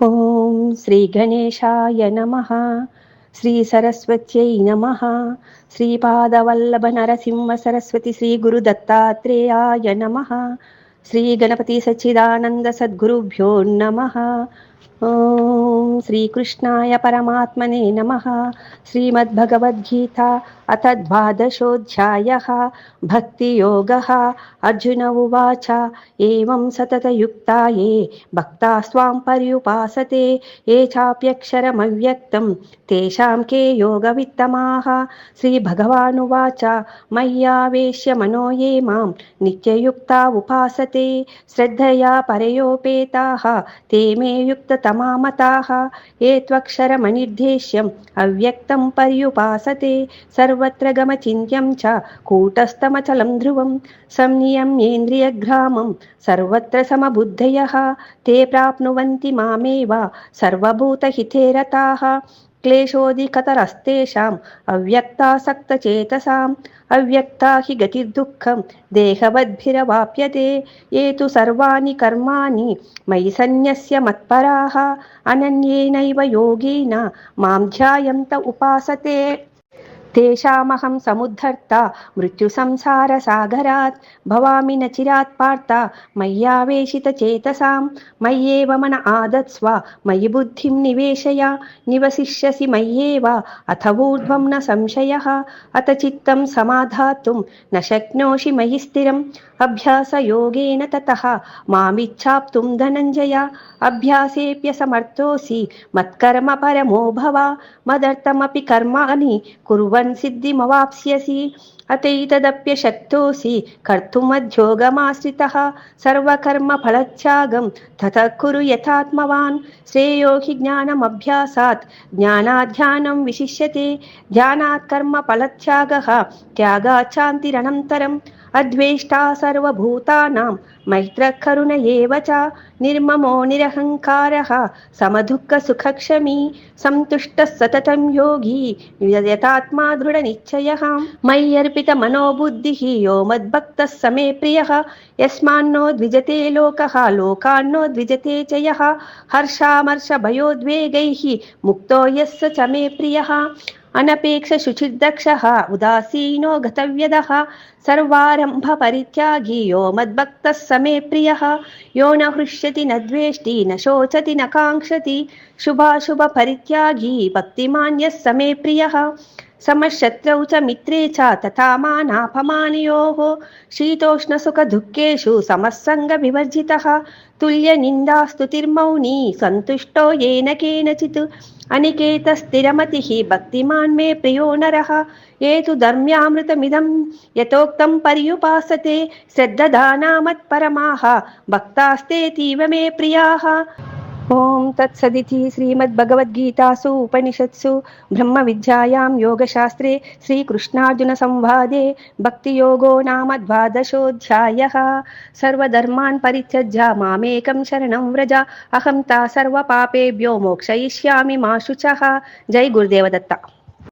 ఓం శ్రీ గణేశాయ నమ శ్రీ సరస్వత్యై నమ శ్రీపాదవల్లభ నరసింహ సరస్వతి శ్రీ గురు దత్తాత్రేయాయ నమ శ్రీ గణపతి సచ్చిదానంద సద్గురుభ్యో నమ ॐ श्रीकृष्णाय परमात्मने नमः। श्रीमद्भगवद्गीता अथ द्वादशोऽध्यायः। भक्तियोगः। अर्जुन उवाच, एवं सततयुक्ता ये भक्ता स्वां पर्युपासते, ये चाप्यक्षरमव्यक्तं, तेषां के योगवित्तमाः। श्रीभगवानुवाच मय्यावेश्य मनो ये माँ, नित्ययुक्ता उपासते, श्रद्धया परयोपेताः, ते मे युक्त युक्ततमामताः ये त्वक्षरमनिर्देश्यम् अव्यक्तं पर्युपासते सर्वत्र गमचिन्त्यं च कूटस्थमचलं ध्रुवं संनियम्येन्द्रियग्रामं सर्वत्र समबुद्धयः ते प्राप्नुवन्ति मामेव सर्वभूतहिते रताः క్లేశోధికతరస్తేషాం అవ్యక్తాసక్తచేతసాం అవ్యక్తా హి గతిర్దుఃఖం దేహవద్భిరవాప్యతే ఏ తు సర్వాణి కర్మాణి మయి సన్యస్య మత్పరాः అనన్యేనైవ యోగేన మాం ధ్యాయంత ఉపాసతే తేషామహం సముద్ధర్త మృత్యు సంసార సాగరాత్ భవామి నచిరాత్ పార్త మయ్యావేశిత చేతసాం మయ్యేవ మన ఆదత్స్వ మయి బుద్ధిం నివేశయ నివసిష్యసి మయ్యేవ అథ ఊర్ధ్వం న సంశయ అత చిత్తం సమాధాతుం న శక్నోషి మయి స్థిరం अभ्यासयोगेन ततः मामिच्छाप्तुं धनञ्जय अभ्यासेऽप्यसमर्थोऽसि मत्कर्म परमो भव मदर्थमपि कर्माणि कुर्वन् सिद्धिमवाप्स्यसि अतैतदप्यशक्तोऽसि कर्तुमध्योगमाश्रितः सर्वकर्मफलत्यागं ततः कुरु यथात्मवान् श्रेयो हि ज्ञानमभ्यासात् ज्ञानाध्यानं विशिष्यते ध्यानात् कर्मफलत्यागः त्यागाच्छान्तिरनन्तरम् అద్వేష్టా సర్వభూతానాం మైత్రకరుణ ఏవ చ నిర్మమో నిరహంకార సమదుఃఖ సుఖక్షమీ సంతుష్ట సతతం యోగి యథాత్మా దృఢ నిశ్చయ. మయ్యర్పిత మనోబుద్ధి యో మద్భక్త సమే ప్రియ యస్మాన్నో ద్విజతే లోక లోకాన్నో ద్విజతే చయ హర్షామర్ష భయోద్వేగై ముక్తో యస్స చ మే ప్రియ. अनपेक्षशुचिर्दक्षः उदासीनो गतव्यदः सर्वारम्भपरित्यागी यो मद्भक्तः स मे प्रियः। यो न हृष्यति न द्वेष्टि न शोचति न काङ्क्षति शुभाशुभपरित्यागी भक्तिमान् यः स मे प्रियः समशत्रौ च मित्रे च तथा मानापमानयोः शीतोष्णसुखदुःखेषु समस्सङ्गविवर्जितः तुल्यनिन्दास्तुतिर्मौनी सन्तुष्टो येन केनचित् अनिकेतस्थिरमतिः भक्तिमान् मे प्रियो नरः ये तु धर्म्यामृतमिदं यथोक्तं पर्युपासते श्रद्धदानामत्परमाः भक्तास्तेतीव मे प्रियाः ఓం తత్సదితి శ్రీమద్భగవద్గీతాసు ఉపనిషత్సు బ్రహ్మ విద్యాయాం యోగశాస్త్రే శ్రీకృష్ణార్జున సంవాదే భక్తియోగో నామ ద్వాదశోధ్యాయ. సర్వధర్మాన్ పరిత్యజ్య మామేకం శరణం వ్రజ. అహం తా సర్వపాపేభ్యో మోక్షయిష్యామి మా జై గురుదేవదత్త.